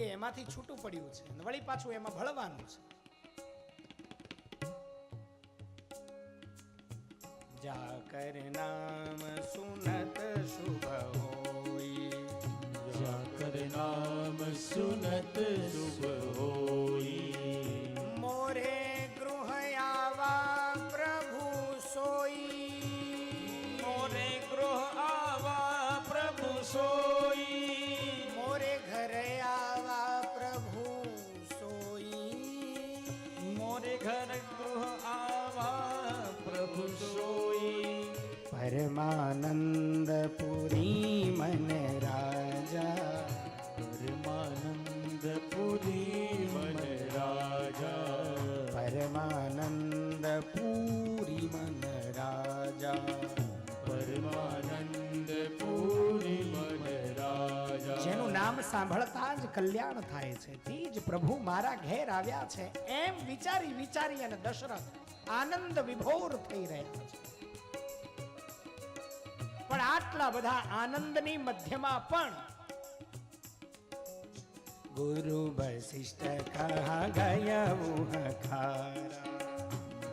એ એમાંથી છૂટું પડ્યું છે વળી પાછું એમાં ભળવાનું છે. જાકર નામ સુનત શુભ હોય. જાકર નામ સુનત શુભ હોઈ ઘર ગૃહ આવા પ્રભુ સોઈ પરમાનંદ પુરી મન રાજા પરમાનંદ પુરી મન રાજા. પરમાનંદ પુરી મન રાજા. નામ સાંભળતા જ કલ્યાણ થાય છે. તીજ પ્રભુ મારા ઘેર આવ્યા છે. એમ વિચારી વિચારી અને દશરથ આનંદ વિભોર થઈ રહ્યા છે. પણ આટલા બધા આનંદની મધ્યમાં પણ ગુરુ વશિષ્ઠ કહા ગયા ખારા.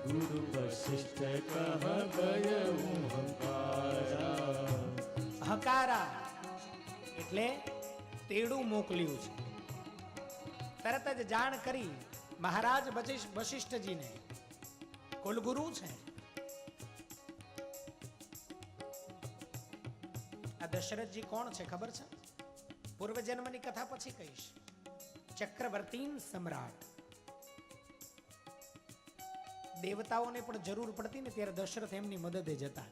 ગુરુ વશિષ્ઠ કહા ગયા હંકારા હકારા એટલે તેડું મોકલ્યું છે. તરત જ જાણ કરી મહારાજ વશિષ્ઠજીને. કુલગુરુ છે. આ દશરથજી કોણ છે ખબર છે? પૂર્વજન્મની કથા પછી કહીશ. ચક્રવર્તી સમ્રાટ. દેવતાઓને પણ જરૂર પડતી ને ત્યારે દશરથ એમની મદદે જતા.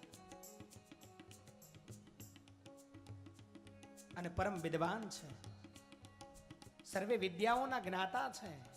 અને પરમ વિદ્વાન છે. સર્વે વિદ્યાઓના જ્ઞાતા છે.